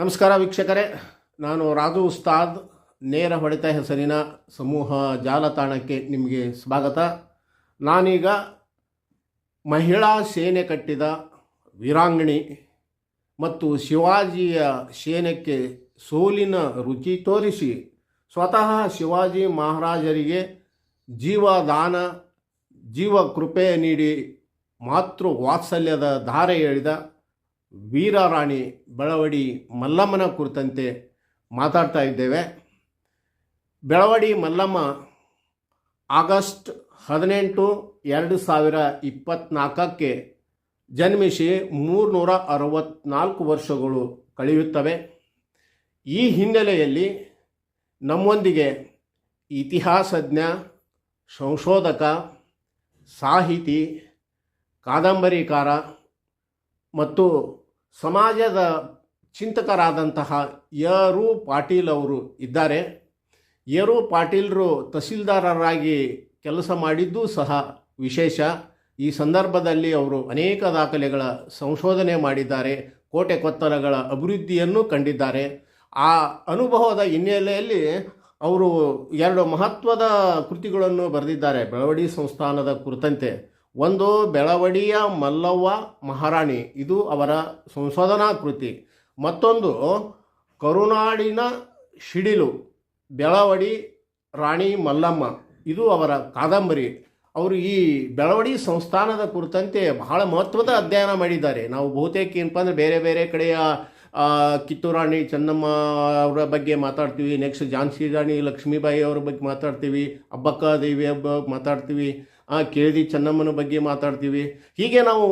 ನಮಸ್ಕಾರ ವೀಕ್ಷಕರೇ. ನಾನು ರಾಜು ಉಸ್ತಾದ್. ನೇರ ಹೊಡೆತ ಹೆಸರಿನ ಸಮೂಹ ಜಾಲತಾಣಕ್ಕೆ ನಿಮಗೆ ಸ್ವಾಗತ. ನಾನೀಗ ಮಹಿಳಾ ಸೇನೆ ಕಟ್ಟಿದ ವೀರಾಂಗಣಿ ಮತ್ತು ಶಿವಾಜಿಯ ಸೇನೆಕ್ಕೆ ಸೋಲಿನ ರುಚಿ ತೋರಿಸಿ ಸ್ವತಃ ಶಿವಾಜಿ ಮಹಾರಾಜರಿಗೆ ಜೀವದಾನ ಜೀವ ಕೃಪೆ ನೀಡಿ ಮಾತೃ ವಾತ್ಸಲ್ಯದ ಧಾರೆ ಎಳೆದ ವೀರರಾಣಿ ಬೆಳವಡಿ ಮಲ್ಲಮ್ಮನ ಕುರಿತಂತೆ ಮಾತಾಡ್ತಾ ಇದ್ದೇವೆ. ಬೆಳವಡಿ ಮಲ್ಲಮ್ಮ ಆಗಸ್ಟ್ ಹದಿನೆಂಟು ಎರಡು ಸಾವಿರ ಇಪ್ಪತ್ತ್ನಾಲ್ಕಕ್ಕೆ ಜನ್ಮಿಸಿ ಮೂರುನೂರ ಅರವತ್ತ್ನಾಲ್ಕು ವರ್ಷಗಳು ಕಳೆಯುತ್ತವೆ. ಈ ಹಿನ್ನೆಲೆಯಲ್ಲಿ ನಮ್ಮೊಂದಿಗೆ ಇತಿಹಾಸಜ್ಞ, ಸಂಶೋಧಕ, ಸಾಹಿತಿ, ಕಾದಂಬರಿಕಾರ ಮತ್ತು ಸಮಾಜದ ಚಿಂತಕರಾದಂತಹ ಯರು ಪಾಟೀಲ್ ಅವರು ಇದ್ದಾರೆ. ಯರು ಪಾಟೀಲ್ರು ತಹಸೀಲ್ದಾರರಾಗಿ ಕೆಲಸ ಮಾಡಿದ್ದೂ ಸಹ ವಿಶೇಷ. ಈ ಸಂದರ್ಭದಲ್ಲಿ ಅವರು ಅನೇಕ ದಾಖಲೆಗಳ ಸಂಶೋಧನೆ ಮಾಡಿದ್ದಾರೆ. ಕೋಟೆ ಕೊತ್ತಲಗಳ ಅಭಿವೃದ್ಧಿಯನ್ನು ಕಂಡಿದ್ದಾರೆ. ಆ ಅನುಭವದ ಹಿನ್ನೆಲೆಯಲ್ಲಿ ಅವರು ಎರಡು ಮಹತ್ವದ ಕೃತಿಗಳನ್ನು ಬರೆದಿದ್ದಾರೆ. ಬೆಳವಡಿ ಸಂಸ್ಥಾನದ ಕುರಿತಂತೆ. ಒಂದು ಬೆಳವಡಿಯ ಮಲ್ಲವ್ವ ಮಹಾರಾಣಿ, ಇದು ಅವರ ಸಂಶೋಧನಾ ಕೃತಿ. ಮತ್ತೊಂದು, ಕರುನಾಡಿನ ಶಿಡಿಲು, ಬೆಳವಡಿ ರಾಣಿ ಮಲ್ಲಮ್ಮ, ಇದು ಅವರ ಕಾದಂಬರಿ. ಅವರು ಈ ಬೆಳವಡಿ ಸಂಸ್ಥಾನದ ಕುರಿತಂತೆ ಬಹಳ ಮಹತ್ವದ ಅಧ್ಯಯನ ಮಾಡಿದ್ದಾರೆ. ನಾವು ಬಹುತೇಕ ಏನಪ್ಪ ಅಂದರೆ ಬೇರೆ ಬೇರೆ ಕಡೆಯ ಕಿತ್ತೂರಾಣಿ ಕಿತ್ತೂರು ರಾಣಿ ಚೆನ್ನಮ್ಮ ಅವರ ಬಗ್ಗೆ ಮಾತಾಡ್ತೀವಿ, ನೆಕ್ಸ್ಟ್ ಝಾನ್ಸಿ ರಾಣಿ ಲಕ್ಷ್ಮೀಬಾಯಿ ಅವರ ಬಗ್ಗೆ ಮಾತಾಡ್ತೀವಿ, ಅಬ್ಬಕ್ಕ ದೇವಿ ಹಬ್ಬ ಮಾತಾಡ್ತೀವಿ. ಆ, ಚೆನ್ನಮ್ಮನ ಬಗ್ಗೆ ಮಾತಾಡ್ತೀವಿ. ಹೀಗೆ ನಾವು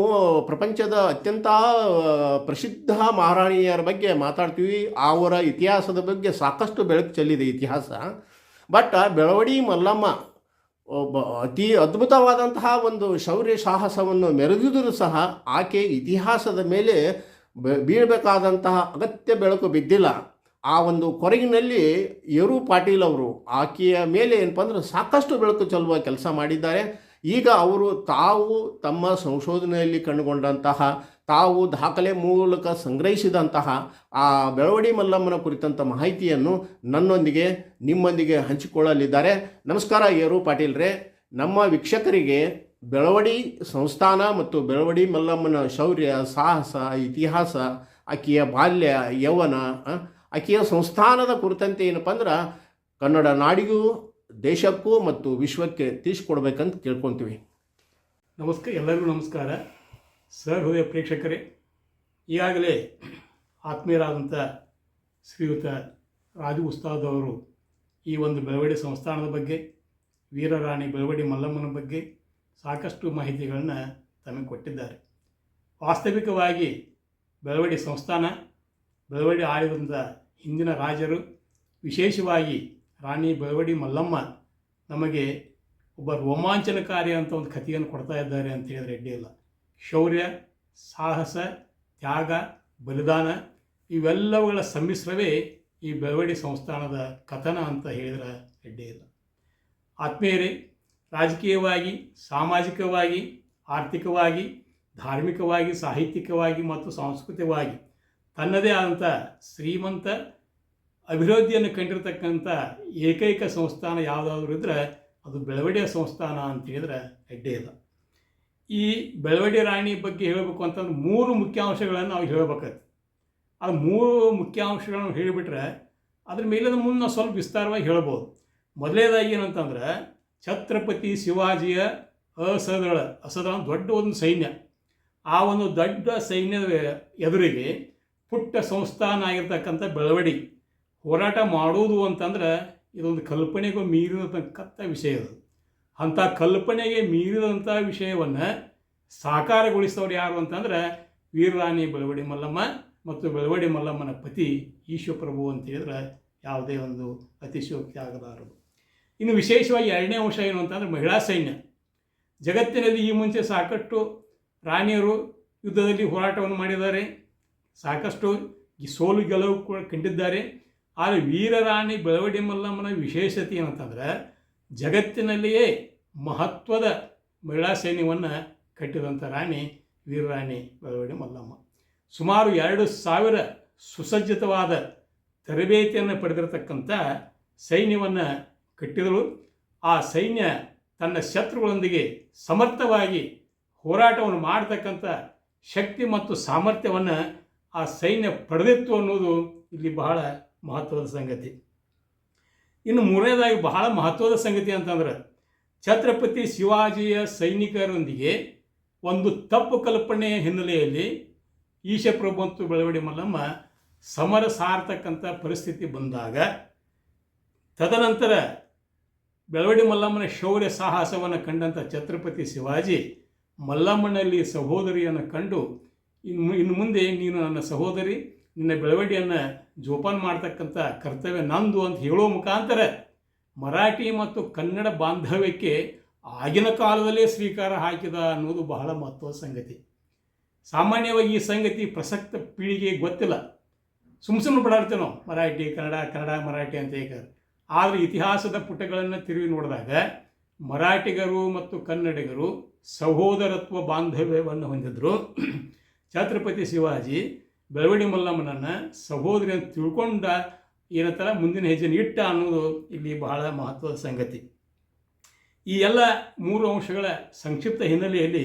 ಪ್ರಪಂಚದ ಅತ್ಯಂತ ಪ್ರಸಿದ್ಧ ಮಹಾರಾಣಿಯರ ಬಗ್ಗೆ ಮಾತಾಡ್ತೀವಿ. ಅವರ ಇತಿಹಾಸದ ಬಗ್ಗೆ ಸಾಕಷ್ಟು ಬೆಳಕು ಚೆಲ್ಲಿದೆ ಇತಿಹಾಸ. ಬಟ್ ಬೆಳವಡಿ ಮಲ್ಲಮ್ಮ ಒಬ್ಬ ಅತಿ ಅದ್ಭುತವಾದಂತಹ ಒಂದು ಶೌರ್ಯ ಸಾಹಸವನ್ನು ಮೆರೆದಿದ್ದರೂ ಸಹ ಆಕೆ ಇತಿಹಾಸದ ಮೇಲೆ ಬೀಳಬೇಕಾದಂತಹ ಅಗತ್ಯ ಬೆಳಕು ಬಿದ್ದಿಲ್ಲ. ಆ ಒಂದು ಕೊರಗಿನಲ್ಲಿ ಯರು ಪಾಟೀಲ್ ಅವರು ಆಕೆಯ ಮೇಲೆ ಏನಪ್ಪ ಅಂದ್ರೆ ಸಾಕಷ್ಟು ಬೆಳಕು ಚೆಲ್ಲುವ ಕೆಲಸ ಮಾಡಿದ್ದಾರೆ. ಈಗ ಅವರು ತಾವು ತಮ್ಮ ಸಂಶೋಧನೆಯಲ್ಲಿ ಕಂಡುಕೊಂಡಂತಹ, ತಾವು ದಾಖಲೆ ಮೂಲಕ ಸಂಗ್ರಹಿಸಿದಂತಹ ಆ ಬೆಳವಡಿ ಮಲ್ಲಮ್ಮನ ಕುರಿತಂಥ ಮಾಹಿತಿಯನ್ನು ನನ್ನೊಂದಿಗೆ, ನಿಮ್ಮೊಂದಿಗೆ ಹಂಚಿಕೊಳ್ಳಲಿದ್ದಾರೆ. ನಮಸ್ಕಾರ ಯರು ಪಾಟೀಲ್ರೇ. ನಮ್ಮ ವೀಕ್ಷಕರಿಗೆ ಬೆಳವಡಿ ಸಂಸ್ಥಾನ ಮತ್ತು ಬೆಳವಡಿ ಮಲ್ಲಮ್ಮನ ಶೌರ್ಯ, ಸಾಹಸ, ಇತಿಹಾಸ ಆಕೆಯ ಬಾಲ್ಯ, ಯೌವನ ಆಕೆಯ ಸಂಸ್ಥಾನದ ಕುರಿತಂತೆ ಏನಪ್ಪ ಅಂದ್ರೆ, ಕನ್ನಡ ನಾಡಿಗೂ ದೇಶಕ್ಕೂ ಮತ್ತು ವಿಶ್ವಕ್ಕೆ ತಿಳಿಸ್ಕೊಡ್ಬೇಕಂತ ಕೇಳ್ಕೊತೀವಿ. ನಮಸ್ಕಾರ ಎಲ್ಲರಿಗೂ ನಮಸ್ಕಾರ. ಸಹೃದಯ ಪ್ರೇಕ್ಷಕರೇ, ಈಗಾಗಲೇ ಆತ್ಮೀಯರಾದಂಥ ಶ್ರೀಯುತ ರಾಜು ಉಸ್ತಾದ್ ಅವರು ಈ ಒಂದು ಬೆಳವಡಿ ಸಂಸ್ಥಾನದ ಬಗ್ಗೆ, ವೀರರಾಣಿ ಬೆಳವಡಿ ಮಲ್ಲಮ್ಮನ ಬಗ್ಗೆ ಸಾಕಷ್ಟು ಮಾಹಿತಿಗಳನ್ನು ತಮಗೆ ಕೊಟ್ಟಿದ್ದಾರೆ. ವಾಸ್ತವಿಕವಾಗಿ ಬೆಳವಡಿ ಸಂಸ್ಥಾನ, ಬೆಳವಡಿ ಆಳಿದಂಥ ಹಿಂದಿನ ರಾಜರು ವಿಶೇಷವಾಗಿ ರಾಣಿ ಬೆಳವಡಿ ಮಲ್ಲಮ್ಮ ನಮಗೆ ಒಬ್ಬ ರೋಮಾಂಚನಕಾರಿ ಅಂತ ಒಂದು ಕಥೆಯನ್ನು ಕೊಡ್ತಾ ಇದ್ದಾರೆ ಅಂತ ಹೇಳಿದ್ರೆ ಇಲ್ಲ ಶೌರ್ಯ, ಸಾಹಸ, ತ್ಯಾಗ, ಬಲಿದಾನ ಇವೆಲ್ಲವುಗಳ ಸಮ್ಮಿಶ್ರವೇ ಈ ಬೆಳವಡಿ ಸಂಸ್ಥಾನದ ಕಥನ ಅಂತ ಹೇಳಿದ್ರೆ ಅಡ್ಡಿ ಇಲ್ಲ ಆತ್ಮೀಯರೇ, ರಾಜಕೀಯವಾಗಿ, ಸಾಮಾಜಿಕವಾಗಿ, ಆರ್ಥಿಕವಾಗಿ, ಧಾರ್ಮಿಕವಾಗಿ, ಸಾಹಿತ್ಯಿಕವಾಗಿ ಮತ್ತು ಸಾಂಸ್ಕೃತಿಕವಾಗಿ ತನ್ನದೇ ಆದಂಥ ಶ್ರೀಮಂತ ಅಭಿವೃದ್ಧಿಯನ್ನು ಕಂಡಿರತಕ್ಕಂಥ ಏಕೈಕ ಸಂಸ್ಥಾನ ಯಾವುದಾದ್ರೂ ಇದ್ದರೆ ಅದು ಬೆಳವಡಿಯ ಸಂಸ್ಥಾನ ಅಂತ ಹೇಳಿದ್ರೆ ಅಡ್ಡಿ ಇಲ್ಲ. ಈ ಬೆಳವಡಿ ರಾಣಿ ಬಗ್ಗೆ ಹೇಳಬೇಕು ಅಂತಂದ್ರೆ ಮೂರು ಮುಖ್ಯಾಂಶಗಳನ್ನು ನಾವು ಹೇಳಬೇಕಾಗ್ತದೆ ಆ ಮೂರು ಮುಖ್ಯಾಂಶಗಳನ್ನು ಹೇಳಿಬಿಟ್ರೆ ಅದ್ರ ಮೇಲಿನ ಮುಂದೆ ನಾವು ಸ್ವಲ್ಪ ವಿಸ್ತಾರವಾಗಿ ಹೇಳ್ಬೋದು. ಮೊದಲನೇದಾಗಿ ಏನಂತಂದ್ರೆ ಛತ್ರಪತಿ ಶಿವಾಜಿಯ ಅಸದಳ ಅಸದಳ ದೊಡ್ಡ ಒಂದು ಸೈನ್ಯ. ಆ ಒಂದು ದೊಡ್ಡ ಸೈನ್ಯದ ಎದುರಿಗೆ ಪುಟ್ಟ ಸಂಸ್ಥಾನ ಆಗಿರ್ತಕ್ಕಂಥ ಬೆಳವಡಿ. ಹೋರಾಟ ಮಾಡುವುದು ಅಂತಂದ್ರೆ ಇದೊಂದು ಕಲ್ಪನೆಗೂ ಮೀರಿದಂಥ ವಿಷಯ ಅದು. ಅಂಥ ಕಲ್ಪನೆಗೆ ಮೀರಿದಂಥ ವಿಷಯವನ್ನು ಸಾಕಾರಗೊಳಿಸಿದವರು ಯಾರು ಅಂತಂದ್ರೆ ವೀರರಾಣಿ ಬೆಳವಡಿ ಮಲ್ಲಮ್ಮ ಮತ್ತು ಬೆಳವಡಿ ಮಲ್ಲಮ್ಮನ ಪತಿ ಈಶ್ವಪ್ರಭು ಅಂತ ಹೇಳಿದ್ರೆ ಯಾವುದೇ ಒಂದು ಅತಿಶಯೋಕ್ತಿ ಆಗಲಾರದು ಇನ್ನು ವಿಶೇಷವಾಗಿ ಎರಡನೇ ಅಂಶ ಏನು ಅಂತಂದ್ರೆ ಮಹಿಳಾ ಸೈನ್ಯ. ಜಗತ್ತಿನಲ್ಲಿ ಈ ಮುಂಚೆ ಸಾಕಷ್ಟು ರಾಣಿಯರು ಯುದ್ಧದಲ್ಲಿ ಹೋರಾಟವನ್ನು ಮಾಡಿದ್ದಾರೆ. ಸಾಕಷ್ಟು ಈ ಸೋಲು ಗೆಲುವು ಕೂಡ ಕಂಡಿದ್ದಾರೆ. ಆದರೆ ವೀರರಾಣಿ ಬೆಳವಡಿ ಮಲ್ಲಮ್ಮನ ವಿಶೇಷತೆ ಏನಂತಂದ್ರೆ ಜಗತ್ತಿನಲ್ಲಿಯೇ ಮಹತ್ವದ ಮಹಿಳಾ ಸೈನ್ಯವನ್ನು ಕಟ್ಟಿದಂಥ ರಾಣಿ ವೀರರಾಣಿ ಬೆಳವಡಿ ಮಲ್ಲಮ್ಮ. ಸುಮಾರು ಎರಡು ಸಾವಿರ ಸುಸಜ್ಜಿತವಾದ ತರಬೇತಿಯನ್ನು ಪಡೆದಿರತಕ್ಕಂಥ ಸೈನ್ಯವನ್ನು ಕಟ್ಟಿದಳು. ಆ ಸೈನ್ಯ ತನ್ನ ಶತ್ರುಗಳೊಂದಿಗೆ ಸಮರ್ಥವಾಗಿ ಹೋರಾಟವನ್ನು ಮಾಡತಕ್ಕಂಥ ಶಕ್ತಿ ಮತ್ತು ಸಾಮರ್ಥ್ಯವನ್ನು ಆ ಸೈನ್ಯ ಪಡೆದಿತ್ತು ಅನ್ನೋದು ಇಲ್ಲಿ ಬಹಳ ಮಹತ್ವದ ಸಂಗತಿ. ಇನ್ನು ಮೂರನೇದಾಗಿ ಬಹಳ ಮಹತ್ವದ ಸಂಗತಿ ಅಂತಂದ್ರೆ, ಛತ್ರಪತಿ ಶಿವಾಜಿಯ ಸೈನಿಕರೊಂದಿಗೆ ಒಂದು ತಪ್ಪು ಕಲ್ಪನೆಯ ಹಿನ್ನೆಲೆಯಲ್ಲಿ ಈಶಪ್ರಭು ಮತ್ತು ಬೆಳವಡಿ ಮಲ್ಲಮ್ಮ ಸಮರ ಸಾರ್ತಕ್ಕಂಥ ಪರಿಸ್ಥಿತಿ ಬಂದಾಗ, ತದನಂತರ ಬೆಳವಡಿ ಮಲ್ಲಮ್ಮನ ಶೌರ್ಯ ಸಾಹಸವನ್ನು ಕಂಡಂಥ ಛತ್ರಪತಿ ಶಿವಾಜಿ ಮಲ್ಲಮ್ಮನಲ್ಲಿ ಸಹೋದರಿಯನ್ನು ಕಂಡು, ಇನ್ನು ಇನ್ನು ಮುಂದೆ ನೀನು ನನ್ನ ಸಹೋದರಿ, ನಿನ್ನ ಬೆಳವಡಿಯನ್ನು ಜೋಪಾನ ಮಾಡ್ತಕ್ಕಂಥ ಕರ್ತವ್ಯ ನಂದು ಅಂತ ಹೇಳೋ ಮುಖಾಂತರ ಮರಾಠಿ ಮತ್ತು ಕನ್ನಡ ಬಾಂಧವ್ಯಕ್ಕೆ ಆಗಿನ ಕಾಲದಲ್ಲೇ ಸ್ವೀಕಾರ ಹಾಕಿದ ಅನ್ನೋದು ಬಹಳ ಮಹತ್ವದ ಸಂಗತಿ. ಸಾಮಾನ್ಯವಾಗಿ ಈ ಸಂಗತಿ ಪ್ರಸಕ್ತ ಪೀಳಿಗೆಗೆ ಗೊತ್ತಿಲ್ಲ. ಸುಮ್ಮ ಸುಮ್ಮನೆ ಬಿಡಾಡ್ತೇವೆ ಮರಾಠಿ, ಕನ್ನಡ ಕನ್ನಡ, ಮರಾಠಿ ಅಂತ ಹೇಳ್ತಾರೆ ಆದರೆ ಇತಿಹಾಸದ ಪುಟಗಳನ್ನು ತಿರುವಿ ನೋಡಿದಾಗ ಮರಾಠಿಗರು ಮತ್ತು ಕನ್ನಡಿಗರು ಸಹೋದರತ್ವ ಬಾಂಧವ್ಯವನ್ನು ಹೊಂದಿದ್ದರು ಛತ್ರಪತಿ ಶಿವಾಜಿ ಬೆಳವಡಿ ಮಲ್ಲಮ್ಮನನ್ನು ಸಹೋದರಿ ಅಂತ ತಿಳ್ಕೊಂಡ ಏನಂತಾರೆ ಮುಂದಿನ ಹೆಜ್ಜೆನ ಇಟ್ಟ ಅನ್ನೋದು ಇಲ್ಲಿ ಬಹಳ ಮಹತ್ವದ ಸಂಗತಿ. ಈ ಎಲ್ಲ ಮೂರು ಅಂಶಗಳ ಸಂಕ್ಷಿಪ್ತ ಹಿನ್ನೆಲೆಯಲ್ಲಿ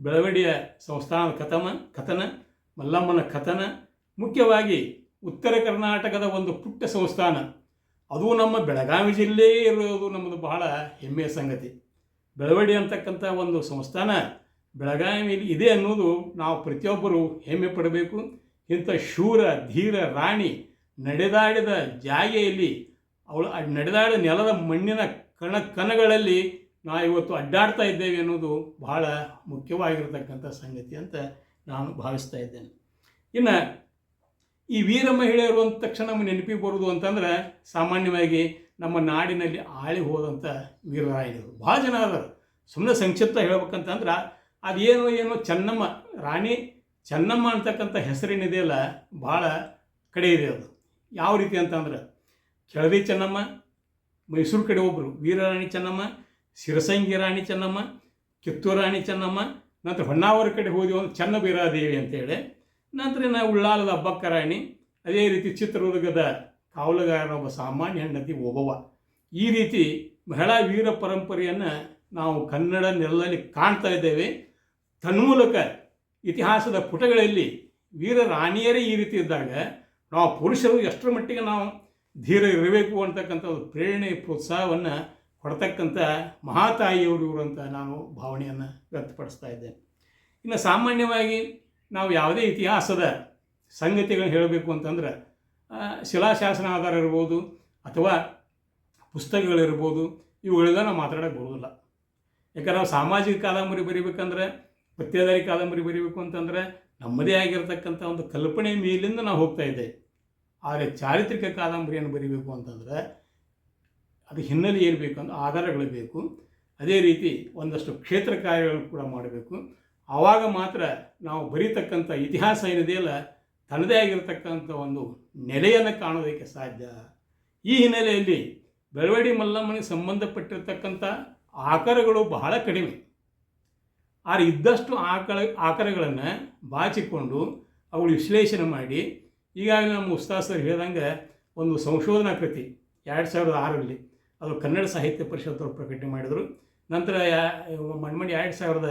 ಬೆಳವಡಿಯ ಸಂಸ್ಥಾನದ ಕಥಮ, ಕಥನ, ಮಲ್ಲಮ್ಮನ ಕಥನ, ಮುಖ್ಯವಾಗಿ ಉತ್ತರ ಕರ್ನಾಟಕದ ಒಂದು ಪುಟ್ಟ ಸಂಸ್ಥಾನ. ಅದು ನಮ್ಮ ಬೆಳಗಾವಿ ಜಿಲ್ಲೆ ಇರೋದು ನಮ್ಮದು ಬಹಳ ಹೆಮ್ಮೆಯ ಸಂಗತಿ. ಬೆಳವಡಿ ಅಂತಕ್ಕಂಥ ಒಂದು ಸಂಸ್ಥಾನ ಬೆಳಗಾವಿಯಲ್ಲಿ ಇದೆ ಅನ್ನೋದು ನಾವು ಪ್ರತಿಯೊಬ್ಬರು ಹೆಮ್ಮೆ ಪಡಬೇಕು. ಇಂಥ ಶೂರ, ಧೀರ ರಾಣಿ ನಡೆದಾಡಿದ ಜಾಗೆಯಲ್ಲಿ ಅವಳು, ನಡೆದಾಡಿದ ನೆಲದ ಮಣ್ಣಿನ ಕಣ, ಕಣಗಳಲ್ಲಿ ನಾವು ಇವತ್ತು ಅಡ್ಡಾಡ್ತಾ ಇದ್ದೇವೆ ಅನ್ನೋದು ಬಹಳ ಮುಖ್ಯವಾಗಿರತಕ್ಕಂಥ ಸಂಗತಿ ಅಂತ ನಾನು ಭಾವಿಸ್ತಾ ಇದ್ದೇನೆ. ಇನ್ನು ಈ ವೀರ ಮಹಿಳೆಯರು ಅಂದ ತಕ್ಷಣ ನಮ್ಮ ನೆನಪಿಗೆ ಬರೋದು ಅಂತಂದ್ರೆ ಸಾಮಾನ್ಯವಾಗಿ ನಮ್ಮ ನಾಡಿನಲ್ಲಿ ಆಳಿ ಹೋದಂಥ ವೀರರಾಯರು ಭಾಳ ಜನ ಅದಾರ ಸುಮ್ಮನೆ ಸಂಕ್ಷಿಪ್ತ ಹೇಳ್ಬೇಕಂತಂದ್ರೆ ಅದೇನೋ ಏನೋ ಚೆನ್ನಮ್ಮ ರಾಣಿ ಚೆನ್ನಮ್ಮ ಅಂತಕ್ಕಂಥ ಹೆಸರೇನಿದೆಯಲ್ಲ, ಭಾಳ ಕಡೆ ಇದೆ ಅದು. ಯಾವ ರೀತಿ ಅಂತಂದ್ರೆ, ಕೆಳದಿ ಚೆನ್ನಮ್ಮ, ಮೈಸೂರು ಕಡೆ ಒಬ್ಬರು ವೀರರಾಣಿ ಚೆನ್ನಮ್ಮ ಸಿರಸಂಗಿ ರಾಣಿ ಚೆನ್ನಮ್ಮ, ಕಿತ್ತೂರು ರಾಣಿ ಚೆನ್ನಮ್ಮ, ನಂತರ ಹೊನ್ನಾವರ ಕಡೆ ಹೋದಿ ಒಂದು ಚೆನ್ನಬೀರಾದೇವಿ ಅಂತೇಳಿ ನಂತರ ನಾವು ಉಳ್ಳಾಲದ ಅಬ್ಬಕ್ಕ ರಾಣಿ, ಅದೇ ರೀತಿ ಚಿತ್ರದುರ್ಗದ ಕಾವಲುಗಾರನ ಒಬ್ಬ ಸಾಮಾನ್ಯ ಹೆಂಡತಿ ಒಬ್ಬವ ಈ ರೀತಿ ಮಹಿಳಾ ವೀರ ಪರಂಪರೆಯನ್ನು ನಾವು ಕನ್ನಡ ನೆಲದಲ್ಲಿ ಕಾಣ್ತಾ ಇದ್ದೇವೆ. ತನ್ಮೂಲಕ ಇತಿಹಾಸದ ಪುಟಗಳಲ್ಲಿ ವೀರ ರಾಣಿಯರೇ ಈ ರೀತಿ ಇದ್ದಾಗ ನಾವು ಪುರುಷರು ಎಷ್ಟರ ಮಟ್ಟಿಗೆ ನಾವು ಧೀರ ಇರಬೇಕು ಅಂತಕ್ಕಂಥ ಒಂದು ಪ್ರೇರಣೆ, ಪ್ರೋತ್ಸಾಹವನ್ನು ಕೊಡ್ತಕ್ಕಂಥ ಮಹಾತಾಯಿಯವರು ಇವರು ಅಂತ ನಾನು ಭಾವನೆಯನ್ನು ವ್ಯಕ್ತಪಡಿಸ್ತಾ ಇದ್ದೇನೆ. ಇನ್ನು ಸಾಮಾನ್ಯವಾಗಿ ನಾವು ಯಾವುದೇ ಇತಿಹಾಸದ ಸಂಗತಿಗಳನ್ನ ಹೇಳಬೇಕು ಅಂತಂದ್ರೆ ಶಿಲಾಶಾಸನ ಆಧಾರ ಇರ್ಬೋದು ಅಥವಾ ಪುಸ್ತಕಗಳಿರ್ಬೋದು, ಇವುಗಳೆಲ್ಲ ನಾವು ಮಾತಾಡೋಕ್ಕೆ ಬರೋದಿಲ್ಲ. ಯಾಕಂದ್ರೆ ನಾವು ಸಾಮಾಜಿಕ ಕಾದಂಬರಿ ಬರೀಬೇಕಂದ್ರೆ ಪತ್ತೆದಾರಿ ಕಾದಂಬರಿ ಬರೀಬೇಕು ಅಂತಂದ್ರೆ ನಮ್ಮದೇ ಆಗಿರತಕ್ಕಂಥ ಒಂದು ಕಲ್ಪನೆ ಮೇಲಿಂದ ನಾವು ಹೋಗ್ತಾ ಇದ್ದೇವೆ ಆದರೆ ಚಾರಿತ್ರಿಕ ಕಾದಂಬರಿಯನ್ನು ಬರೀಬೇಕು ಅಂತಂದ್ರೆ ಅದು ಹಿನ್ನೆಲೆ ಏನು ಬೇಕು ಅಂದರೆ ಆಧಾರಗಳು ಬೇಕು. ಅದೇ ರೀತಿ ಒಂದಷ್ಟು ಕ್ಷೇತ್ರ ಕಾರ್ಯಗಳು ಕೂಡ ಮಾಡಬೇಕು. ಆವಾಗ ಮಾತ್ರ ನಾವು ಬರೀತಕ್ಕಂಥ ಇತಿಹಾಸ ಏನಿದೆಯಲ್ಲ ತನ್ನದೇ ಆಗಿರತಕ್ಕಂಥ ಒಂದು ನೆಲೆಯನ್ನು ಕಾಣೋದಕ್ಕೆ ಸಾಧ್ಯ. ಈ ಹಿನ್ನೆಲೆಯಲ್ಲಿ ಬೆಳವಡಿ ಮಲ್ಲಮ್ಮನಿಗೆ ಸಂಬಂಧಪಟ್ಟಿರ್ತಕ್ಕಂಥ ಆಕಾರಗಳು ಬಹಳ ಕಡಿಮೆ. ಆದರೆ ಇದ್ದಷ್ಟು ಆಕಳ, ಆಕರಗಳನ್ನು ಬಾಚಿಕೊಂಡು ಅವುಗಳು ವಿಶ್ಲೇಷಣೆ ಮಾಡಿ, ಈಗಾಗಲೇ ನಮ್ಮ ಉಸ್ತಾದ್ ಸರ್ ಹೇಳ್ದಂಗೆ ಒಂದು ಸಂಶೋಧನಾ ಕೃತಿ ಎರಡು ಸಾವಿರದ ಆರರಲ್ಲಿ ಅದು ಕನ್ನಡ ಸಾಹಿತ್ಯ ಪರಿಷತ್ತವರು ಪ್ರಕಟಣೆ ಮಾಡಿದರು. ನಂತರ ಮಣ್ಮಣಿ ಎರಡು ಸಾವಿರದ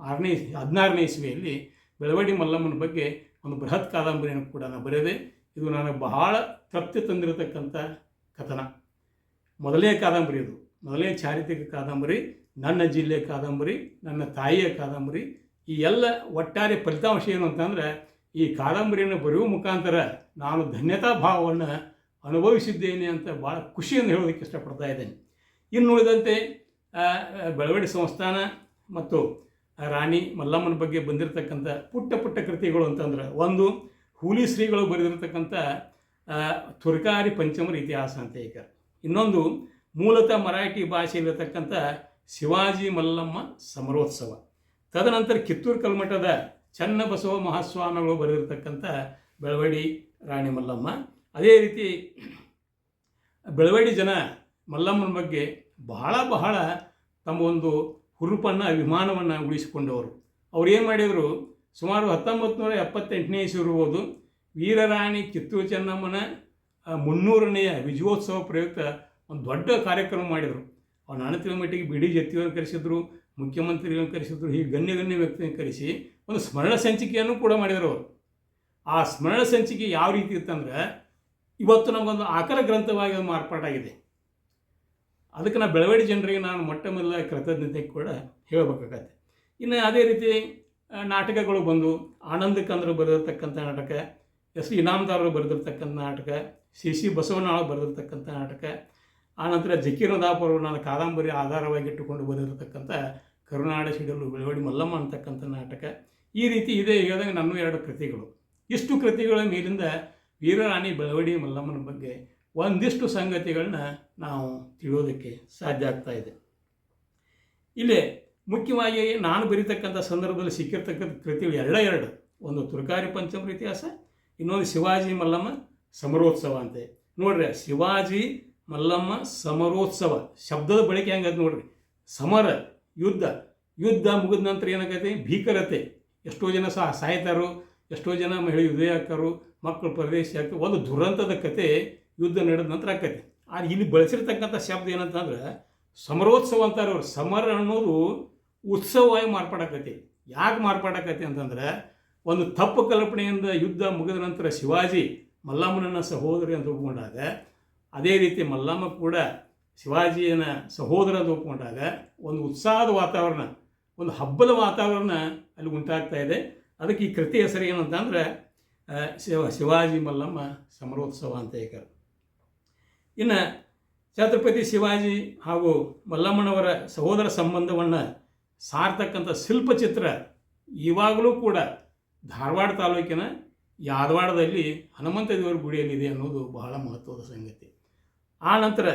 ಆರನೇ, ಹದಿನಾರನೇ ಇಸ್ವಿಯಲ್ಲಿ ಬೆಳವಡಿ ಮಲ್ಲಮ್ಮನ ಬಗ್ಗೆ ಒಂದು ಬೃಹತ್ ಕಾದಂಬರಿಯನ್ನು ಕೂಡ ನಾನು ಬರೆದೆ. ಇದು ನನಗೆ ಬಹಳ ತೃಪ್ತಿ ತಂದಿರತಕ್ಕಂಥ ಕಥನ. ಮೊದಲನೇ ಕಾದಂಬರಿ ಇದು. ಮೊದಲನೇ ಚಾರಿತ್ರಿಕ ಕಾದಂಬರಿ. ನನ್ನ ಜಿಲ್ಲೆ ಕಾದಂಬರಿ ನನ್ನ ತಾಯಿಯ ಕಾದಂಬರಿ ಈ ಎಲ್ಲ ಒಟ್ಟಾರೆ ಫಲಿತಾಂಶ ಏನು ಅಂತಂದರೆ ಈ ಕಾದಂಬರಿಯನ್ನು ಬರೆಯುವ ಮುಖಾಂತರ ನಾನು ಧನ್ಯತಾ ಭಾವವನ್ನು ಅನುಭವಿಸಿದ್ದೇನೆ ಅಂತ ಭಾಳ ಖುಷಿಯನ್ನು ಹೇಳೋದಕ್ಕೆ ಇಷ್ಟಪಡ್ತಾ ಇದ್ದೇನೆ. ಇನ್ನು ಉಳಿದಂತೆ ಆ, ಆ, ಬೆಳವಡಿ ಸಂಸ್ಥಾನ ಮತ್ತು ರಾಣಿ ಮಲ್ಲಮ್ಮನ ಬಗ್ಗೆ ಬಂದಿರತಕ್ಕಂಥ ಪುಟ್ಟ ಪುಟ್ಟ ಕೃತಿಗಳು ಅಂತಂದ್ರೆ ಒಂದು ಹೂಲಿ ಶ್ರೀಗಳು ಬರೆದಿರತಕ್ಕಂಥ ತುರ್ಕಾರಿ ಪಂಚಮರ ಇತಿಹಾಸ ಅಂತ ಈಗ ಇನ್ನೊಂದು ಮೂಲತಃ ಮರಾಠಿ ಭಾಷೆಯಲ್ಲಿರತಕ್ಕಂಥ ಶಿವಾಜಿ ಮಲ್ಲಮ್ಮ ಸಮರೋತ್ಸವ. ತದನಂತರ ಕಿತ್ತೂರು ಕಲ್ಮಠದ ಚನ್ನಬಸವ ಮಹಾಸ್ವಾಮಿಗಳು ಬರೆದಿರತಕ್ಕಂಥ ಬೆಳವಡಿ ರಾಣಿ ಮಲ್ಲಮ್ಮ. ಅದೇ ರೀತಿ ಬೆಳವಡಿ ಜನ ಮಲ್ಲಮ್ಮನ ಬಗ್ಗೆ ಬಹಳ ಬಹಳ ತಮ್ಮ ಒಂದು ಹುರುಪನ್ನು, ಅಭಿಮಾನವನ್ನು ಉಳಿಸಿಕೊಂಡವರು. ಅವ್ರು ಏನು ಮಾಡಿದರು? ಸುಮಾರು ಹತ್ತೊಂಬತ್ತು ನೂರ ಎಪ್ಪತ್ತೆಂಟನೇ ಇರ್ಬೋದು ವೀರರಾಣಿ ಕಿತ್ತೂರು ಚೆನ್ನಮ್ಮನ ಮುನ್ನೂರನೆಯ ವಿಜಯೋತ್ಸವ ಪ್ರಯುಕ್ತ ಒಂದು ದೊಡ್ಡ ಕಾರ್ಯಕ್ರಮ ಮಾಡಿದರು. ಅವ್ರು ನಾನು ತಿಳಿದ ಮಟ್ಟಿಗೆ ಬಿ ಡಿ ಜತ್ತಿಯವ್ರನ್ನ ಕರೆಸಿದ್ರು ಮುಖ್ಯಮಂತ್ರಿಗಳನ್ನು ಕರೆಸಿದ್ರು ಹೀಗೆ ಗಣ್ಯ ಗಣ್ಯ ವ್ಯಕ್ತಿಯನ್ನು ಕರೆಸಿ ಒಂದು ಸ್ಮರಣ ಸಂಚಿಕೆಯನ್ನು ಕೂಡ ಮಾಡಿದರು ಅವರು. ಆ ಸ್ಮರಣ ಸಂಚಿಕೆ ಯಾವ ರೀತಿ ಇತ್ತಂದ್ರೆ ಇವತ್ತು ನಮಗೊಂದು ಆಕರ ಗ್ರಂಥವಾಗಿ ಅದು ಮಾರ್ಪಾಟಾಗಿದೆ ಅದಕ್ಕೆ ನಾನು ಬೆಳವಡಿ ಜನರಿಗೆ ನಾನು ಮೊಟ್ಟ ಮೊದಲ ಕೃತಜ್ಞತೆ ಕೂಡ ಹೇಳಬೇಕಾಗತ್ತೆ. ಇನ್ನು ಅದೇ ರೀತಿ ನಾಟಕಗಳು ಬಂದು, ಆನಂದ ಕಂದ್ರ ಬರೆದಿರ್ತಕ್ಕಂಥ ನಾಟಕ, ಎಸ್ ಇನಾಮದಾರರು ಬರೆದಿರ್ತಕ್ಕಂಥ ನಾಟಕ, ಸಿ ಸಿ ಬಸವನಾಳ ಬರೆದಿರ್ತಕ್ಕಂಥ ನಾಟಕ ಆನಂತರ ಜಕೀರದಾಪ್ ಅವರು ನಾನು ಕಾದಂಬರಿ ಆಧಾರವಾಗಿ ಇಟ್ಟುಕೊಂಡು ಬರೆದಿರ್ತಕ್ಕಂಥ ಕರುನಾಡ ಸಿಡಲು ಬೆಳವಡಿ ಮಲ್ಲಮ್ಮ ಅಂತಕ್ಕಂಥ ನಾಟಕ, ಈ ರೀತಿ ಇದೆ ಹೇಳಿದಾಗ ನನ್ನ ಎರಡು ಕೃತಿಗಳು. ಇಷ್ಟು ಕೃತಿಗಳ ಮೇಲಿಂದ ವೀರರಾಣಿ ಬೆಳವಡಿ ಮಲ್ಲಮ್ಮನ ಬಗ್ಗೆ ಒಂದಿಷ್ಟು ಸಂಗತಿಗಳನ್ನ ನಾವು ತಿಳಿಯೋದಕ್ಕೆ ಸಾಧ್ಯ ಆಗ್ತಾ ಇದೆ. ಇಲ್ಲಿ ಮುಖ್ಯವಾಗಿ ನಾನು ಬರೀತಕ್ಕಂಥ ಸಂದರ್ಭದಲ್ಲಿ ಸಿಕ್ಕಿರ್ತಕ್ಕಂಥ ಕೃತಿಗಳು ಎರಡ ಎರಡು, ಒಂದು ತುರ್ಕಾರಿ ಪಂಚಮರ ಇತಿಹಾಸ, ಇನ್ನೊಂದು ಶಿವಾಜಿ ಮಲ್ಲಮ್ಮ ಸಮರೋತ್ಸವ ಅಂತೆ. ನೋಡ್ರಿ, ಶಿವಾಜಿ ಮಲ್ಲಮ್ಮ ಸಮರೋತ್ಸವ. ಶಬ್ದದ ಬಳಕೆ ಹೆಂಗದ ನೋಡ್ರಿ. ಸಮರ, ಯುದ್ಧ. ಯುದ್ಧ ಮುಗಿದ ನಂತರ ಏನಾಗೈತೆ? ಭೀಕರತೆ. ಎಷ್ಟೋ ಜನ ಸಹ ಸಾಯ್ತಾರೋ, ಎಷ್ಟೋ ಜನ ಮಹಿಳೆ ಯುದ್ಧ ಹಾಕಾರು ಮಕ್ಕಳು ಪ್ರದೇಶ ಒಂದು ದುರಂತದ ಕತೆ ಯುದ್ಧ ನಡೆದ ನಂತರ ಆಕೈತಿ. ಆದ್ರೆ ಇಲ್ಲಿ ಬಳಸಿರ್ತಕ್ಕಂಥ ಶಬ್ದ ಏನಂತಂದ್ರೆ, ಸಮರೋತ್ಸವ ಅಂತಾರೆ ಅವ್ರು. ಸಮರ ಅನ್ನೋದು ಉತ್ಸವವಾಗಿ ಮಾರ್ಪಾಡಾಕತಿ. ಯಾಕೆ ಮಾರ್ಪಾಡಾಕತಿ ಅಂತಂದ್ರೆ, ಒಂದು ತಪ್ಪು ಕಲ್ಪನೆಯಿಂದ ಯುದ್ಧ ಮುಗಿದ ನಂತರ ಶಿವಾಜಿ ಮಲ್ಲಮ್ಮನನ್ನ ಸಹೋದರಿ ಅಂತ ಒಪ್ಕೊಂಡಾಗ ಅದೇ ರೀತಿ ಮಲ್ಲಮ್ಮ ಕೂಡ ಶಿವಾಜಿಯನ ಸಹೋದರ ಅಂತ ಒಪ್ಪಿಕೊಂಡಾಗ ಒಂದು ಉತ್ಸಾಹದ ವಾತಾವರಣ, ಒಂದು ಹಬ್ಬದ ವಾತಾವರಣ ಅಲ್ಲಿ ಉಂಟಾಗ್ತಾ ಇದೆ. ಅದಕ್ಕೆ ಈ ಕೃತಿ ಹೆಸರು ಏನಂತಂದರೆ ಶಿವ, ಶಿವಾಜಿ ಮಲ್ಲಮ್ಮ ಸಮರೋತ್ಸವ ಅಂತ ಹೇಳ್ತಾರೆ. ಇನ್ನು ಛತ್ರಪತಿ ಶಿವಾಜಿ ಹಾಗೂ ಮಲ್ಲಮ್ಮನವರ ಸಹೋದರ ಸಂಬಂಧವನ್ನು ಸಾರ್ತಕ್ಕಂಥ ಶಿಲ್ಪಚಿತ್ರ ಇವಾಗಲೂ ಕೂಡ ಧಾರವಾಡ ತಾಲೂಕಿನ ಯಾದವಾಡದಲ್ಲಿ ಹನುಮಂತ ದೇವರ ಗುಡಿಯಲ್ಲಿದೆ ಅನ್ನೋದು ಬಹಳ ಮಹತ್ವದ ಸಂಗತಿ. ಆ ನಂತರ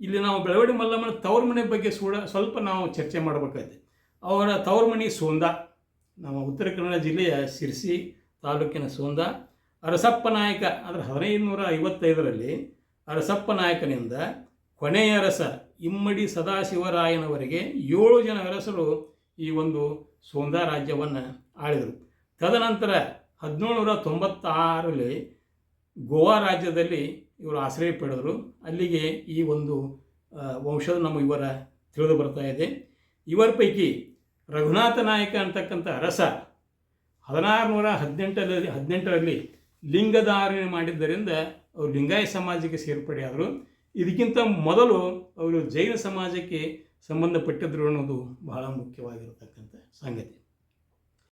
ಇಲ್ಲಿ ನಾವು ಬೆಳವಡಿ ಮಲ್ಲಮ್ಮನ ತವ್ರ ಮನೆ ಬಗ್ಗೆ ಸೂಡ ಸ್ವಲ್ಪ ನಾವು ಚರ್ಚೆ ಮಾಡಬೇಕಾಗಿದೆ ಅವರ ತವ್ರ ಮನೆ ಸೋಂದ, ನಮ್ಮ ಉತ್ತರ ಕನ್ನಡ ಜಿಲ್ಲೆಯ ಸಿರ್ಸಿ ತಾಲೂಕಿನ ಸೋಂದ, ಅರಸಪ್ಪ ನಾಯಕ ಅಂದರೆ ಹದಿನೈದು ನೂರ ಐವತ್ತೈದರಲ್ಲಿ ಅರಸಪ್ಪ ನಾಯಕನಿಂದ ಕೊನೆಯ ಅರಸ ಇಮ್ಮಡಿ ಸದಾಶಿವರಾಯನವರೆಗೆ ಏಳು ಜನ ಅರಸರು ಈ ಒಂದು ಸೋಂದ ರಾಜ್ಯವನ್ನು ಆಳಿದರು. ತದನಂತರ ಹದಿನೇಳು ನೂರ ತೊಂಬತ್ತಾರರಲ್ಲಿ ಗೋವಾ ರಾಜ್ಯದಲ್ಲಿ ಇವರು ಆಶ್ರಯ ಪಡೆದರು. ಅಲ್ಲಿಗೆ ಈ ಒಂದು ವಂಶ ವಂಶದ ನಮ್ಮ ಇವರ ತಿಳಿದು ಬರ್ತಾ ಇದೆ. ಇವರ ಪೈಕಿ ರಘುನಾಥ ನಾಯಕ ಅಂತಕ್ಕಂಥ ರಸ ಹದಿನಾರು ನೂರ ಹದಿನೆಂಟರಲ್ಲಿ ಹದಿನೆಂಟರಲ್ಲಿ ಲಿಂಗಧಾರಣೆ ಮಾಡಿದ್ದರಿಂದ ಅವರು ಲಿಂಗಾಯ ಸಮಾಜಕ್ಕೆ ಸೇರ್ಪಡೆಯಾದರು ಇದಕ್ಕಿಂತ ಮೊದಲು ಅವರು ಜೈನ ಸಮಾಜಕ್ಕೆ ಸಂಬಂಧಪಟ್ಟಿದ್ರು ಅನ್ನೋದು ಬಹಳ ಮುಖ್ಯವಾಗಿರತಕ್ಕಂಥ ಸಂಗತಿ.